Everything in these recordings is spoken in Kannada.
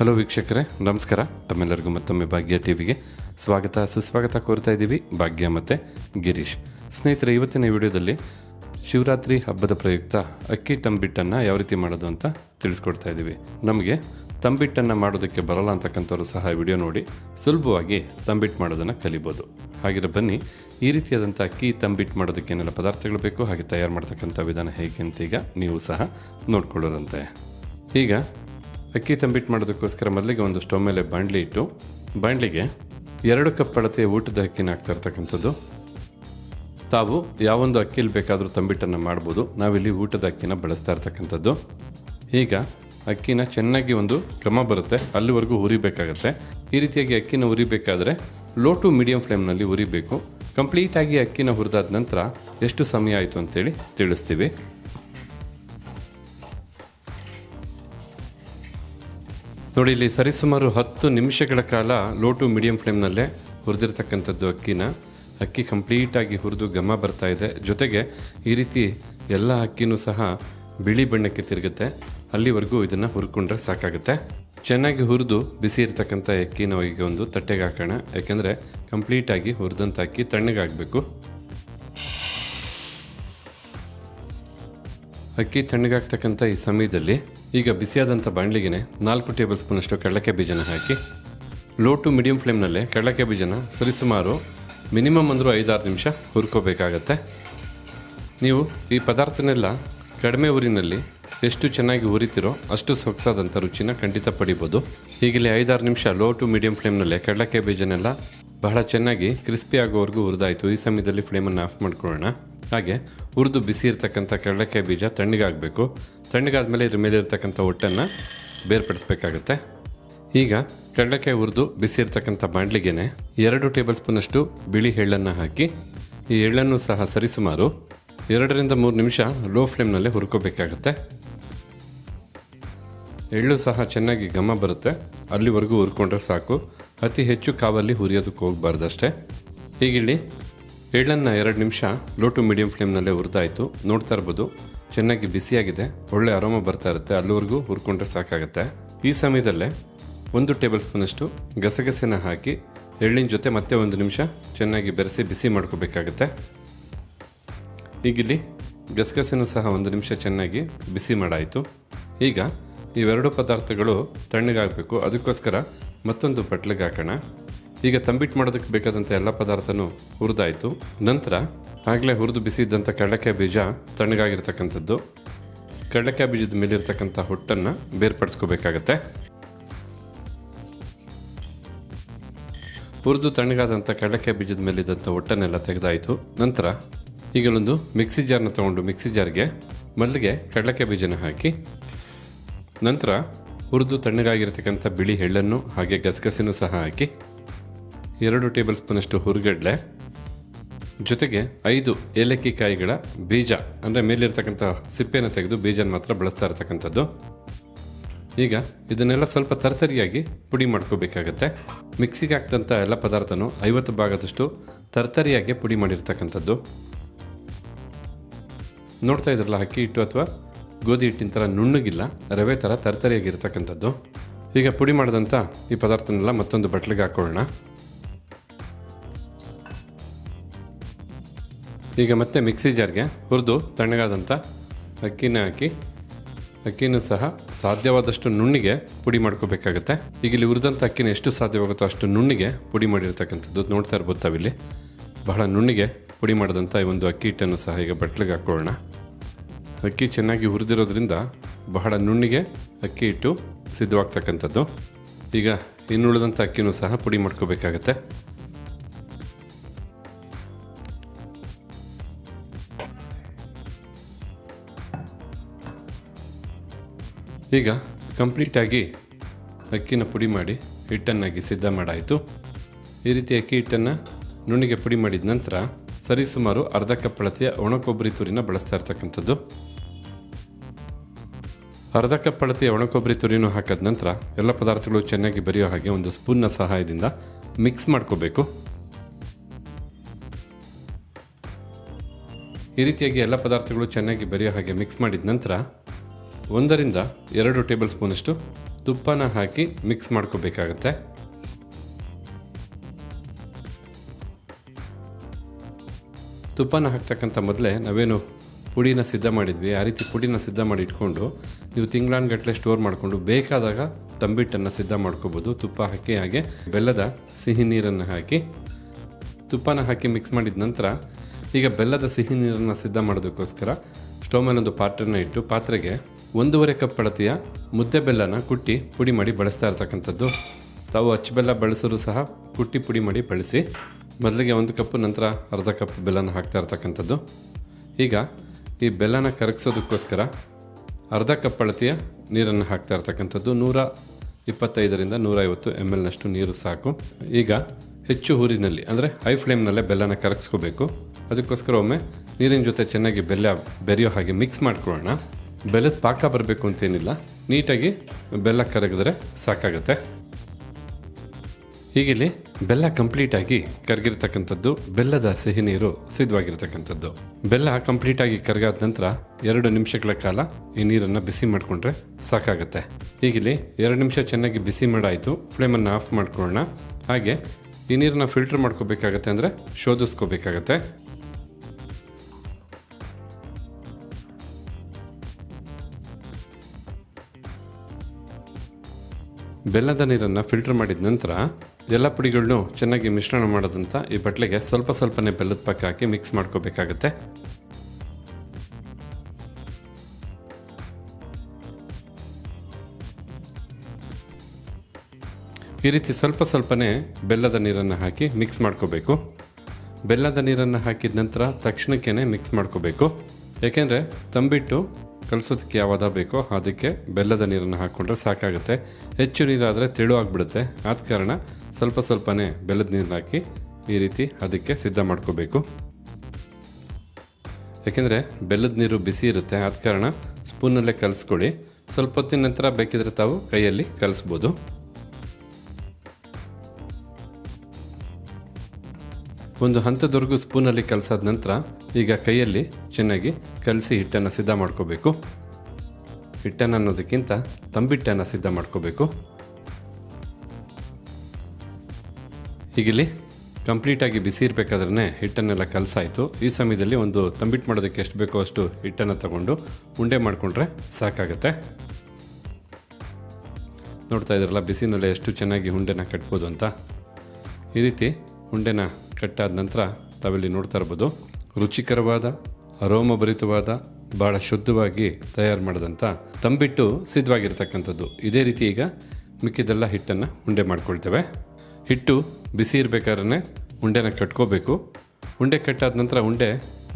ಹಲೋ ವೀಕ್ಷಕರೇ, ನಮಸ್ಕಾರ. ತಮ್ಮೆಲ್ಲರಿಗೂ ಮತ್ತೊಮ್ಮೆ ಭಾಗ್ಯ ಟಿವಿಗೆ ಸ್ವಾಗತ. ಸುಸ್ವಾಗತ ಕೋರ್ತಾ ಇದ್ದೀವಿ ಭಾಗ್ಯ ಮತ್ತು ಗಿರೀಶ್. ಸ್ನೇಹಿತರೆ, ಇವತ್ತಿನ ವಿಡಿಯೋದಲ್ಲಿ ಶಿವರಾತ್ರಿ ಹಬ್ಬದ ಪ್ರಯುಕ್ತ ಅಕ್ಕಿ ತಂಬಿಟ್ಟನ್ನು ಯಾವ ರೀತಿ ಮಾಡೋದು ಅಂತ ತಿಳಿಸ್ಕೊಡ್ತಾ ಇದ್ದೀವಿ. ನಮಗೆ ತಂಬಿಟ್ಟನ್ನು ಮಾಡೋದಕ್ಕೆ ಬರಲ್ಲ ಅಂತಕ್ಕಂಥವ್ರು ಸಹ ವಿಡಿಯೋ ನೋಡಿ, ಸುಲಭವಾಗಿ ತಂಬಿಟ್ಟು ಮಾಡೋದನ್ನು ಕಲಿಬೋದು. ಹಾಗಿರೋ ಬನ್ನಿ, ಈ ರೀತಿಯಾದಂಥ ಅಕ್ಕಿ ತಂಬಿಟ್ಟು ಮಾಡೋದಕ್ಕೆ ಏನೆಲ್ಲ ಪದಾರ್ಥಗಳು ಬೇಕು, ಹಾಗೆ ತಯಾರು ಮಾಡ್ತಕ್ಕಂಥ ವಿಧಾನ ಹೇಗೆ ಅಂತ ಈಗ ನೀವು ಸಹ ನೋಡ್ಕೊಳ್ಳೋದಂತೆ ಈಗ ಅಕ್ಕಿ ತಂಬಿಟ್ಟು ಮಾಡೋದಕ್ಕೋಸ್ಕರ ಮೊದಲಿಗೆ ಒಂದು ಸ್ಟವ್ ಮೇಲೆ ಬಾಂಡ್ಲಿ ಇಟ್ಟು ಬಾಣಲಿಗೆ ಎರಡು ಕಪ್ ಅಳತೆಯ ಊಟದ ಅಕ್ಕಿನ ಹಾಕ್ತಾ ಇರ್ತಕ್ಕಂಥದ್ದು. ತಾವು ಯಾವೊಂದು ಅಕ್ಕಿಲಿ ಬೇಕಾದರೂ ತಂಬಿಟ್ಟನ್ನು ಮಾಡ್ಬೋದು. ನಾವಿಲ್ಲಿ ಊಟದ ಅಕ್ಕಿನ ಬಳಸ್ತಾ ಇರ್ತಕ್ಕಂಥದ್ದು. ಈಗ ಅಕ್ಕಿನ ಚೆನ್ನಾಗಿ ಒಂದು ಕ್ರಮ ಬರುತ್ತೆ. ಅಲ್ಲಿವರೆಗೂ ಹುರಿಬೇಕಾಗತ್ತೆ. ಈ ರೀತಿಯಾಗಿ ಅಕ್ಕಿನ ಹುರಿಬೇಕಾದ್ರೆ ಲೋ ಟು ಮೀಡಿಯಂ ಫ್ಲೇಮ್ನಲ್ಲಿ ಹುರಿಬೇಕು. ಕಂಪ್ಲೀಟಾಗಿ ಅಕ್ಕಿನ ಹುರಿದಾದ ನಂತರ ಎಷ್ಟು ಸಮಯ ಆಯಿತು ಅಂತೇಳಿ ತಿಳಿಸ್ತೀವಿ. ನೋಡಿ, ಇಲ್ಲಿ ಸರಿಸುಮಾರು ಹತ್ತು ನಿಮಿಷಗಳ ಕಾಲ ಲೋ ಟು ಮೀಡಿಯಂ ಫ್ಲೇಮ್ನಲ್ಲೇ ಹುರಿದಿರ್ತಕ್ಕಂಥದ್ದು ಅಕ್ಕಿನ. ಅಕ್ಕಿ ಕಂಪ್ಲೀಟಾಗಿ ಹುರಿದು ಘಮ ಬರ್ತಾ ಇದೆ. ಜೊತೆಗೆ ಈ ರೀತಿ ಎಲ್ಲ ಅಕ್ಕಿನೂ ಸಹ ಬಿಳಿ ಬಣ್ಣಕ್ಕೆ ತಿರುಗುತ್ತೆ. ಅಲ್ಲಿವರೆಗೂ ಇದನ್ನು ಹುರ್ಕೊಂಡ್ರೆ ಸಾಕಾಗುತ್ತೆ. ಚೆನ್ನಾಗಿ ಹುರಿದು ಬಿಸಿ ಇರ್ತಕ್ಕಂಥ ಅಕ್ಕಿನ ಈಗ ಒಂದು ತಟ್ಟೆಗೆ ಹಾಕೋಣ. ಯಾಕೆಂದರೆ ಕಂಪ್ಲೀಟಾಗಿ ಹುರಿದಂಥ ಅಕ್ಕಿ ತಣ್ಣಗಾಗಬೇಕು. ಅಕ್ಕಿ ತಣ್ಣಗಾಗ್ತಕ್ಕಂಥ ಈ ಸಮಯದಲ್ಲಿ ಈಗ ಬಿಸಿಯಾದಂಥ ಬಾಣಲಿಗೆನೆ ನಾಲ್ಕು ಟೇಬಲ್ ಸ್ಪೂನಷ್ಟು ಕಡಲೆಕಾಯಿ ಬೀಜನ ಹಾಕಿ, ಲೋ ಟು ಮೀಡಿಯಂ ಫ್ಲೇಮ್ನಲ್ಲೇ ಕಡಲೆಕಾಯಿ ಬೀಜನ ಸರಿಸುಮಾರು ಮಿನಿಮಮ್ ಅಂದರೂ ಐದಾರು ನಿಮಿಷ ಹುರ್ಕೋಬೇಕಾಗತ್ತೆ. ನೀವು ಈ ಪದಾರ್ಥನೆಲ್ಲ ಕಡಿಮೆ ಊರಿನಲ್ಲಿ ಎಷ್ಟು ಚೆನ್ನಾಗಿ ಉರಿತಿರೋ ಅಷ್ಟು ಸೊಗಸಾದಂಥ ರುಚಿನ ಖಂಡಿತ ಪಡಿಬೋದು. ಹೀಗಿಲ್ಲಿ ಐದಾರು ನಿಮಿಷ ಲೋ ಟು ಮೀಡಿಯಂ ಫ್ಲೇಮ್ನಲ್ಲೇ ಕಡಲೆಕಾಯಿ ಬೀಜನೆಲ್ಲ ಬಹಳ ಚೆನ್ನಾಗಿ ಕ್ರಿಸ್ಪಿ ಆಗೋವರೆಗೂ ಹುರಿದಾಯಿತು. ಈ ಸಮಯದಲ್ಲಿ ಫ್ಲೇಮನ್ನು ಆಫ್ ಮಾಡ್ಕೊಳ್ಳೋಣ. ಹಾಗೆ ಹುರಿದು ಬಿಸಿ ಇರ್ತಕ್ಕಂಥ ಕಡಲೆಕಾಯಿ ಬೀಜ ತಣ್ಣಗಾಗಬೇಕು ತಣ್ಣಗಾದ್ಮೇಲೆ ಇದ್ರ ಮೇಲೆ ಇರ್ತಕ್ಕಂಥ ಹೊಟ್ಟನ್ನು ಬೇರ್ಪಡಿಸ್ಬೇಕಾಗತ್ತೆ. ಈಗ ಕಡಲೆಕಾಯಿ ಹುರಿದು ಬಿಸಿ ಇರ್ತಕ್ಕಂಥ ಬಾಂಡ್ಲಿಗೆನೆ ಎರಡು ಟೇಬಲ್ ಸ್ಪೂನಷ್ಟು ಬಿಳಿ ಎಳ್ಳನ್ನು ಹಾಕಿ, ಈ ಎಳ್ಳನ್ನು ಸಹ ಸರಿಸುಮಾರು ಎರಡರಿಂದ ಮೂರು ನಿಮಿಷ ಲೋ ಫ್ಲೇಮ್ನಲ್ಲೇ ಹುರ್ಕೋಬೇಕಾಗತ್ತೆ. ಎಳ್ಳು ಸಹ ಚೆನ್ನಾಗಿ ಘಮ ಬರುತ್ತೆ. ಅಲ್ಲಿವರೆಗೂ ಹುರ್ಕೊಂಡ್ರೆ ಸಾಕು. ಅತಿ ಹೆಚ್ಚು ಕಾವಲ್ಲಿ ಹುರಿಯೋದಕ್ಕೆ ಹೋಗಬಾರ್ದಷ್ಟೇ. ಹೀಗಿಲ್ಲಿ ಎಳ್ಳನ್ನು ಎರಡು ನಿಮಿಷ ಲೋ ಟು ಮೀಡಿಯಂ ಫ್ಲೇಮ್ನಲ್ಲೇ ಹುರಿದಾಯಿತು ನೋಡ್ತಾ ಇರ್ಬೋದು, ಚೆನ್ನಾಗಿ ಬಿಸಿಯಾಗಿದೆ, ಒಳ್ಳೆ ಅರೋಮ ಬರ್ತಾ ಇರುತ್ತೆ, ಅಲ್ಲಿವರೆಗೂ ಹುರ್ಕೊಂಡ್ರೆ ಸಾಕಾಗುತ್ತೆ. ಈ ಸಮಯದಲ್ಲೇ ಒಂದು ಟೇಬಲ್ ಸ್ಪೂನಷ್ಟು ಗಸಗಸೆನ ಹಾಕಿ ಎಳ್ಳಿನ ಜೊತೆ ಮತ್ತೆ ಒಂದು ನಿಮಿಷ ಚೆನ್ನಾಗಿ ಬೆರೆಸಿ ಬಿಸಿ ಮಾಡ್ಕೋಬೇಕಾಗತ್ತೆ. ಈಗಿಲ್ಲಿ ಗಸಗಸೆನೂ ಸಹ ಒಂದು ನಿಮಿಷ ಚೆನ್ನಾಗಿ ಬಿಸಿ ಮಾಡಾಯಿತು. ಈಗ ಇವೆರಡು ಪದಾರ್ಥಗಳು ತಣ್ಣಗಾಗಬೇಕು, ಅದಕ್ಕೋಸ್ಕರ ಮತ್ತೊಂದು ಬಟ್ಲಿಗೆ ಹಾಕೋಣ. ಈಗ ತಂಬಿಟ್ಟು ಮಾಡೋದಕ್ಕೆ ಬೇಕಾದಂಥ ಎಲ್ಲ ಪದಾರ್ಥನೂ ಹುರಿದಾಯಿತು. ನಂತರ ಆಗಲೇ ಹುರಿದು ಬಿಸಿ ಇದ್ದಂಥ ಕಡಲೆಕಾಯಿ ಬೀಜ ತಣ್ಣಗಾಗಿರ್ತಕ್ಕಂಥದ್ದು. ಕಡಲೆಕಾಯಿ ಬೀಜದ ಮೇಲಿರ್ತಕ್ಕಂಥ ಹೊಟ್ಟನ್ನು ಬೇರ್ಪಡಿಸ್ಕೋಬೇಕಾಗತ್ತೆ. ಹುರಿದು ತಣ್ಣಗಾದಂಥ ಕಡಲೆಕಾಯಿ ಬೀಜದ ಮೇಲಿದ್ದಂಥ ಹೊಟ್ಟನ್ನೆಲ್ಲ ತೆಗೆದಾಯಿತು. ನಂತರ ಈಗಲೊಂದು ಮಿಕ್ಸಿ ಜಾರ್ನ ತಗೊಂಡು ಮಿಕ್ಸಿ ಜಾರ್ಗೆ ಮೊದಲಿಗೆ ಕಡಲೆಕಾಯಿ ಬೀಜನ ಹಾಕಿ, ನಂತರ ಹುರಿದು ತಣ್ಣಗಾಗಿರ್ತಕ್ಕಂಥ ಬಿಳಿ ಎಳ್ಳನ್ನು ಹಾಗೆ ಗಸಗಸೆನೂ ಸಹ ಹಾಕಿ ಎರಡು ಟೇಬಲ್ ಸ್ಪೂನಷ್ಟು ಹುರುಗಡ್ಲೆ. ಜೊತೆಗೆ ಐದು ಏಲಕ್ಕಿ ಕಾಯಿಗಳ ಬೀಜ, ಅಂದರೆ ಮೇಲಿರ್ತಕ್ಕಂಥ ಸಿಪ್ಪೆಯನ್ನು ತೆಗೆದು ಬೀಜನ ಮಾತ್ರ ಬಳಸ್ತಾ ಇರ್ತಕ್ಕಂಥದ್ದು. ಈಗ ಇದನ್ನೆಲ್ಲ ಸ್ವಲ್ಪ ತರ್ತರಿಯಾಗಿ ಪುಡಿ ಮಾಡ್ಕೋಬೇಕಾಗತ್ತೆ. ಮಿಕ್ಸಿಗೆ ಹಾಕ್ದಂಥ ಎಲ್ಲ ಪದಾರ್ಥನೂ ಐವತ್ತು ಭಾಗದಷ್ಟು ತರ್ತರಿಯಾಗಿ ಪುಡಿ ಮಾಡಿರ್ತಕ್ಕಂಥದ್ದು. ನೋಡ್ತಾ ಇದ್ರಲ್ಲ, ಅಕ್ಕಿ ಹಿಟ್ಟು ಅಥವಾ ಗೋಧಿ ಹಿಟ್ಟಿನ ಥರ ನುಣ್ಣಗಿಲ್ಲ, ರವೆ ಥರ ತರ್ತರಿಯಾಗಿರ್ತಕ್ಕಂಥದ್ದು. ಈಗ ಪುಡಿ ಮಾಡಿದಂಥ ಈ ಪದಾರ್ಥನೆಲ್ಲ ಮತ್ತೊಂದು ಬಟ್ಲಿಗೆ ಹಾಕೊಳ್ಳೋಣ. ಈಗ ಮತ್ತೆ ಮಿಕ್ಸಿ ಜಾರ್ಗೆ ಹುರಿದು ತಣ್ಣಗಾದಂಥ ಅಕ್ಕಿನ ಹಾಕಿ, ಅಕ್ಕಿನೂ ಸಹ ಸಾಧ್ಯವಾದಷ್ಟು ನುಣ್ಣಿಗೆ ಪುಡಿ ಮಾಡ್ಕೋಬೇಕಾಗತ್ತೆ. ಈಗ ಇಲ್ಲಿ ಹುರಿದಂಥ ಅಕ್ಕಿನ ಎಷ್ಟು ಸಾಧ್ಯವಾಗುತ್ತೋ ಅಷ್ಟು ನುಣ್ಣಿಗೆ ಪುಡಿ ಮಾಡಿರ್ತಕ್ಕಂಥದ್ದು ನೋಡ್ತಾ ಇರ್ಬೋದು ತಾವಿಲ್ಲಿ. ಬಹಳ ನುಣ್ಣಿಗೆ ಪುಡಿ ಮಾಡಿದಂಥ ಈ ಒಂದು ಅಕ್ಕಿ ಹಿಟ್ಟನ್ನು ಸಹ ಈಗ ಬಟ್ಲಿಗೆ ಹಾಕೊಳ್ಳೋಣ ಅಕ್ಕಿ ಚೆನ್ನಾಗಿ ಹುರಿದಿರೋದ್ರಿಂದ ಬಹಳ ನುಣ್ಣಿಗೆ ಅಕ್ಕಿ ಹಿಟ್ಟು ಸಿದ್ಧವಾಗ್ತಕ್ಕಂಥದ್ದು. ಈಗ ಇನ್ನುಳಿದಂಥ ಅಕ್ಕಿನೂ ಸಹ ಪುಡಿ ಮಾಡ್ಕೋಬೇಕಾಗತ್ತೆ. ಈಗ ಕಂಪ್ಲೀಟಾಗಿ ಅಕ್ಕಿನ ಪುಡಿ ಮಾಡಿ ಹಿಟ್ಟನ್ನಾಗಿ ಸಿದ್ಧ ಮಾಡಾಯಿತು. ಈ ರೀತಿ ಅಕ್ಕಿ ಹಿಟ್ಟನ್ನು ನುಣ್ಣಿಗೆ ಪುಡಿ ಮಾಡಿದ ನಂತರ ಸರಿಸುಮಾರು ಅರ್ಧ ಕಪ್ ಅಳತೆಯ ಒಣ ಕೊಬ್ಬರಿ ತುರಿನ ಬಳಸ್ತಾ ಇರ್ತಕ್ಕಂಥದ್ದು. ಅರ್ಧ ಕಪ್ ಅಳತೆಯ ಒಣ ಕೊಬ್ಬರಿ ತುರಿನೂ ಹಾಕಿದ ನಂತರ ಎಲ್ಲ ಪದಾರ್ಥಗಳು ಚೆನ್ನಾಗಿ ಬರೆಯೋ ಹಾಗೆ ಒಂದು ಸ್ಪೂನ್ನ ಸಹಾಯದಿಂದ ಮಿಕ್ಸ್ ಮಾಡ್ಕೋಬೇಕು. ಈ ರೀತಿಯಾಗಿ ಎಲ್ಲ ಪದಾರ್ಥಗಳು ಚೆನ್ನಾಗಿ ಬರೆಯೋ ಹಾಗೆ ಮಿಕ್ಸ್ ಮಾಡಿದ ನಂತರ ಒಂದರಿಂದ ಎರಡು ಟೇಬಲ್ ಸ್ಪೂನಷ್ಟು ತುಪ್ಪನ ಹಾಕಿ ಮಿಕ್ಸ್ ಮಾಡ್ಕೋಬೇಕಾಗತ್ತೆ. ತುಪ್ಪನ ಹಾಕ್ತಕ್ಕಂಥ ಮೊದಲೇ ನಾವೇನು ಪುಡಿನ ಸಿದ್ಧ ಮಾಡಿದ್ವಿ. ಆ ರೀತಿ ಪುಡಿನ ಸಿದ್ಧ ಮಾಡಿ ಇಟ್ಕೊಂಡು ನೀವು ತಿಂಗಳಾನ್ಗಟ್ಟಲೆ ಸ್ಟೋರ್ ಮಾಡಿಕೊಂಡು ಬೇಕಾದಾಗ ತಂಬಿಟ್ಟನ್ನು ಸಿದ್ಧ ಮಾಡ್ಕೋಬೋದು. ತುಪ್ಪ ಹಾಕಿ ಹಾಗೆ ಬೆಲ್ಲದ ಸಿಹಿ ನೀರನ್ನು ಹಾಕಿ ತುಪ್ಪನ ಹಾಕಿ ಮಿಕ್ಸ್ ಮಾಡಿದ ನಂತರ ಈಗ ಬೆಲ್ಲದ ಸಿಹಿ ನೀರನ್ನು ಸಿದ್ಧ ಮಾಡೋದಕ್ಕೋಸ್ಕರ ಸ್ಟವ್ ಮೇಲೆ ಒಂದು ಪಾತ್ರೆನ ಇಟ್ಟು ಪಾತ್ರೆಗೆ ಒಂದೂವರೆ ಕಪ್ ಅಳತೆಯ ಮುದ್ದೆ ಬೆಲ್ಲನ ಕುಟ್ಟಿ ಪುಡಿ ಮಾಡಿ ಬಳಸ್ತಾ ಇರ್ತಕ್ಕಂಥದ್ದು. ತಾವು ಅಚ್ಚು ಬೆಲ್ಲ ಬಳಸೋರು ಸಹ ಕುಟ್ಟಿ ಪುಡಿ ಮಾಡಿ ಬಳಸಿ, ಮೊದಲಿಗೆ ಒಂದು ಕಪ್ಪು ನಂತರ ಅರ್ಧ ಕಪ್ ಬೆಲ್ಲನ ಹಾಕ್ತಾ ಇರ್ತಕ್ಕಂಥದ್ದು. ಈಗ ಈ ಬೆಲ್ಲನ ಕರಗಿಸೋದಕ್ಕೋಸ್ಕರ ಅರ್ಧ ಕಪ್ ಅಳತೆಯ ನೀರನ್ನು ಹಾಕ್ತಾ ಇರ್ತಕ್ಕಂಥದ್ದು. ನೂರ ಇಪ್ಪತ್ತೈದರಿಂದ ನೂರೈವತ್ತು ಎಂ ಎಲ್ನಷ್ಟು ನೀರು ಸಾಕು. ಈಗ ಹೆಚ್ಚು ಊರಿನಲ್ಲಿ ಅಂದರೆ ಹೈ ಫ್ಲೇಮ್ನಲ್ಲೇ ಬೆಲ್ಲನ ಕರಗಿಸ್ಕೋಬೇಕು. ಅದಕ್ಕೋಸ್ಕರ ಒಮ್ಮೆ ನೀರಿನ ಜೊತೆ ಚೆನ್ನಾಗಿ ಬೆಲ್ಲ ಬೆರೆಯೋ ಹಾಗೆ ಮಿಕ್ಸ್ ಮಾಡ್ಕೊಳ್ಳೋಣ. ಬೆಲ್ಲದ ಪಾಕ ಬರಬೇಕು ಅಂತೇನಿಲ್ಲ. ನೀಟಾಗಿ ಬೆಲ್ಲ ಕರಗಿದ್ರೆ ಸಾಕಾಗತ್ತೆ. ಹೀಗಿಲ್ಲಿ ಬೆಲ್ಲ ಕಂಪ್ಲೀಟಾಗಿ ಕರಗಿರ್ತಕ್ಕಂಥದ್ದು ಬೆಲ್ಲದ ಸಿಹಿ ನೀರು ಸಿದ್ಧವಾಗಿರ್ತಕ್ಕಂಥದ್ದು. ಬೆಲ್ಲ ಕಂಪ್ಲೀಟಾಗಿ ಕರಗಾದ ನಂತರ ಎರಡು ನಿಮಿಷಗಳ ಕಾಲ ಈ ನೀರನ್ನು ಬಿಸಿ ಮಾಡಿಕೊಂಡ್ರೆ ಸಾಕಾಗತ್ತೆ. ಹೀಗಿಲ್ಲಿ ಎರಡು ನಿಮಿಷ ಚೆನ್ನಾಗಿ ಬಿಸಿ ಮಾಡಾಯಿತು ಫ್ಲೇಮನ್ನು ಆಫ್ ಮಾಡ್ಕೊಳ್ಳೋಣ. ಹಾಗೆ ಈ ನೀರನ್ನ ಫಿಲ್ಟರ್ ಮಾಡ್ಕೋಬೇಕಾಗತ್ತೆ ಅಂದರೆ ಶೋಧಿಸ್ಕೋಬೇಕಾಗತ್ತೆ. ಬೆಲ್ಲದ ನೀರನ್ನು ಫಿಲ್ಟರ್ ಮಾಡಿದ ನಂತರ ಎಲ್ಲ ಪುಡಿಗಳನ್ನು ಚೆನ್ನಾಗಿ ಮಿಶ್ರಣ ಮಾಡೋದಂತ ಈ ಬಟ್ಲಿಗೆ ಸ್ವಲ್ಪ ಸ್ವಲ್ಪನೇ ಬೆಲ್ಲದ ಪಕ್ಕ ಹಾಕಿ ಮಿಕ್ಸ್ ಮಾಡ್ಕೋಬೇಕಾಗತ್ತೆ. ಈ ರೀತಿ ಸ್ವಲ್ಪ ಸ್ವಲ್ಪನೇ ಬೆಲ್ಲದ ನೀರನ್ನು ಹಾಕಿ ಮಿಕ್ಸ್ ಮಾಡ್ಕೋಬೇಕು. ಬೆಲ್ಲದ ನೀರನ್ನು ಹಾಕಿದ ನಂತರ ತಕ್ಷಣಕ್ಕೇ ಮಿಕ್ಸ್ ಮಾಡ್ಕೋಬೇಕು. ಏಕೆಂದರೆ ತಂಬಿಟ್ಟು ಕಲಿಸೋದಕ್ಕೆ ಯಾವಾಗ ಬೇಕೋ ಅದಕ್ಕೆ ಬೆಲ್ಲದ ನೀರನ್ನು ಹಾಕ್ಕೊಂಡ್ರೆ ಸಾಕಾಗುತ್ತೆ. ಹೆಚ್ಚು ನೀರಾದರೆ ತೆಳು ಆಗಿಬಿಡುತ್ತೆ. ಆದ ಕಾರಣ ಸ್ವಲ್ಪ ಸ್ವಲ್ಪನೇ ಬೆಲ್ಲದ ನೀರನ್ನ ಹಾಕಿ ಈ ರೀತಿ ಅದಕ್ಕೆ ಸಿದ್ಧ ಮಾಡ್ಕೋಬೇಕು. ಯಾಕೆಂದರೆ ಬೆಲ್ಲದ ನೀರು ಬಿಸಿ ಇರುತ್ತೆ. ಆದ ಕಾರಣ ಸ್ಪೂನಲ್ಲೇ ಕಲಿಸ್ಕೊಳ್ಳಿ. ಸ್ವಲ್ಪ ಹೊತ್ತಿನ ನಂತರ ಬೇಕಿದ್ರೆ ತಾವು ಕೈಯಲ್ಲಿ ಕಲಿಸ್ಬೋದು. ಒಂದು ಹಂತದವರೆಗೂ ಸ್ಪೂನಲ್ಲಿ ಕಲಸಾದ ನಂತರ ಈಗ ಕೈಯಲ್ಲಿ ಚೆನ್ನಾಗಿ ಕಲಸಿ ಹಿಟ್ಟನ್ನು ಸಿದ್ಧ ಮಾಡ್ಕೋಬೇಕು. ಹಿಟ್ಟನ್ನು ಅನ್ನೋದಕ್ಕಿಂತ ತಂಬಿಟ್ಟನ್ನು ಸಿದ್ಧ ಮಾಡ್ಕೋಬೇಕು. ಈಗಿಲ್ಲಿ ಕಂಪ್ಲೀಟಾಗಿ ಬಿಸಿ ಇರಬೇಕಾದ್ರೆ ಹಿಟ್ಟನ್ನೆಲ್ಲ ಕಲಸಾಯಿತು. ಈ ಸಮಯದಲ್ಲಿ ಒಂದು ತಂಬಿಟ್ಟು ಮಾಡೋದಕ್ಕೆ ಎಷ್ಟು ಬೇಕೋ ಅಷ್ಟು ಹಿಟ್ಟನ್ನು ತಗೊಂಡು ಉಂಡೆ ಮಾಡಿಕೊಂಡ್ರೆ ಸಾಕಾಗುತ್ತೆ. ನೋಡ್ತಾ ಇದ್ರಲ್ಲ, ಬಿಸಿನಲ್ಲೇ ಎಷ್ಟು ಚೆನ್ನಾಗಿ ಉಂಡೆನ ಕಟ್ಬೋದು ಅಂತ. ಈ ರೀತಿ ಉಂಡೆನ ಕಟ್ಟಾದ ನಂತರ ತಾವಿಲ್ಲಿ ನೋಡ್ತಾ ಇರ್ಬೋದು, ರುಚಿಕರವಾದ, ಅರೋಮಭರಿತವಾದ ಭಾಳ ಶುದ್ಧವಾಗಿ ತಯಾರು ಮಾಡಿದಂಥ ತಂಬಿಟ್ಟು ಸಿದ್ಧವಾಗಿರ್ತಕ್ಕಂಥದ್ದು. ಇದೇ ರೀತಿ ಈಗ ಮಿಕ್ಕಿದೆಲ್ಲ ಹಿಟ್ಟನ್ನು ಉಂಡೆ ಮಾಡ್ಕೊಳ್ತೇವೆ. ಹಿಟ್ಟು ಬಿಸಿ ಇರಬೇಕಾದ್ರೆ ಉಂಡೆನ ಕಟ್ಕೋಬೇಕು. ಉಂಡೆ ಕಟ್ಟಾದ ನಂತರ ಉಂಡೆ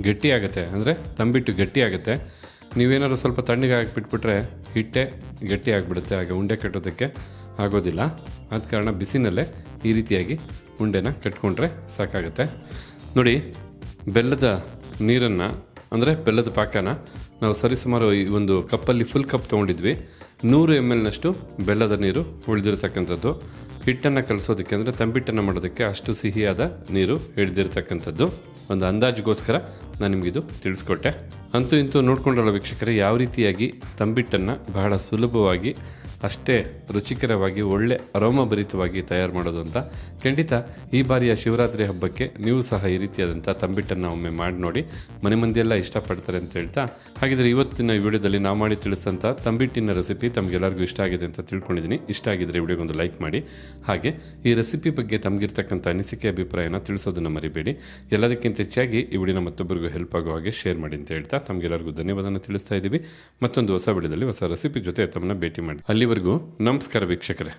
ಗಟ್ಟಿಯಾಗುತ್ತೆ ಅಂದರೆ ತಂಬಿಟ್ಟು ಗಟ್ಟಿಯಾಗುತ್ತೆ ನೀವೇನಾದ್ರು ಸ್ವಲ್ಪ ತಣ್ಣಗೆ ಹಾಕಿಬಿಟ್ಬಿಟ್ರೆ ಹಿಟ್ಟೆ ಗಟ್ಟಿ ಆಗಿಬಿಡುತ್ತೆ, ಹಾಗೆ ಉಂಡೆ ಕಟ್ಟೋದಕ್ಕೆ ಆಗೋದಿಲ್ಲ. ಆದ ಕಾರಣ ಬಿಸಿನಲ್ಲೇ ಈ ರೀತಿಯಾಗಿ ಉಂಡೆನ ಕಟ್ಕೊಂಡ್ರೆ ಸಾಕಾಗುತ್ತೆ. ನೋಡಿ, ಬೆಲ್ಲದ ನೀರನ್ನು, ಅಂದರೆ ಬೆಲ್ಲದ ಪಾಕನ ನಾವು ಸರಿಸುಮಾರು ಈ ಒಂದು ಕಪ್ಪಲ್ಲಿ ಫುಲ್ ಕಪ್ ತೊಗೊಂಡಿದ್ವಿ. ನೂರು ಎಂ ಎಲ್ನಷ್ಟು ಬೆಲ್ಲದ ನೀರು ಉಳಿದಿರ್ತಕ್ಕಂಥದ್ದು. ಹಿಟ್ಟನ್ನು ಕಲಿಸೋದಕ್ಕೆ ಅಂದರೆ ತಂಬಿಟ್ಟನ್ನು ಮಾಡೋದಕ್ಕೆ ಅಷ್ಟು ಸಿಹಿಯಾದ ನೀರು ಹಿಡಿದಿರ್ತಕ್ಕಂಥದ್ದು ಒಂದು ಅಂದಾಜುಗೋಸ್ಕರ ನಾನು ನಿಮಗಿದು ತಿಳಿಸ್ಕೊಟ್ಟೆ. ಅಂತೂ ಇಂತೂ ನೋಡ್ಕೊಂಡಲ್ಲ ವೀಕ್ಷಕರೇ, ಯಾವ ರೀತಿಯಾಗಿ ತಂಬಿಟ್ಟನ್ನು ಬಹಳ ಸುಲಭವಾಗಿ ಅಷ್ಟೇ ರುಚಿಕರವಾಗಿ, ಒಳ್ಳೆ ಅರೋಮಭರಿತವಾಗಿ ತಯಾರು ಮಾಡೋದು ಅಂತ. ಖಂಡಿತ ಈ ಬಾರಿಯ ಶಿವರಾತ್ರಿ ಹಬ್ಬಕ್ಕೆ ನೀವು ಸಹ ಈ ರೀತಿಯಾದಂಥ ತಂಬಿಟ್ಟನ್ನು ಒಮ್ಮೆ ಮಾಡಿ ನೋಡಿ. ಮನೆ ಮಂದಿಯೆಲ್ಲ ಇಷ್ಟಪಡ್ತಾರೆ ಅಂತ ಹೇಳ್ತಾ. ಹಾಗಿದ್ರೆ ಇವತ್ತಿನ ಈ ವಿಡಿಯೋದಲ್ಲಿ ನಾವು ಮಾಡಿ ತಿಳಿಸಂಥ ತಂಬಿಟ್ಟಿನ ರೆಸಿಪಿ ತಮಗೆಲ್ಲರಿಗೂ ಇಷ್ಟ ಆಗಿದೆ ಅಂತ ತಿಳ್ಕೊಂಡಿದ್ದೀನಿ. ಇಷ್ಟ ಆಗಿದ್ರೆ ವಿಡಿಯೋಗೊಂದು ಲೈಕ್ ಮಾಡಿ. ಹಾಗೆ ಈ ರೆಸಿಪಿ ಬಗ್ಗೆ ತಮಗಿರ್ತಕ್ಕಂಥ ಅನಿಸಿಕೆ, ಅಭಿಪ್ರಾಯನ ತಿಳಿಸೋದನ್ನು ಮರಿಬೇಡಿ. ಎಲ್ಲದಕ್ಕಿಂತ ಹೆಚ್ಚಾಗಿ ಈ ವಿಡಿಯೋನ ಮತ್ತೊಬ್ಬರಿಗೂ ಹೆಲ್ಪ್ ಆಗೋ ಹಾಗೆ ಶೇರ್ ಮಾಡಿ ಅಂತ ಹೇಳ್ತಾ ತಮಗೆಲ್ಲರಿಗೂ ಧನ್ಯವಾದ ತಿಳಿಸ್ತಾ ಇದ್ದೀವಿ. ಮತ್ತೊಂದು ಹೊಸ ವಿಡಿಯೋದಲ್ಲಿ ಹೊಸ ರೆಸಿಪಿ ಜೊತೆ ತಮ್ಮನ್ನ ಭೇಟಿ ಮಾಡಿ. ಅಲ್ಲಿವರೆಗೂ ನಮಸ್ಕಾರ ವೀಕ್ಷಕರೇ.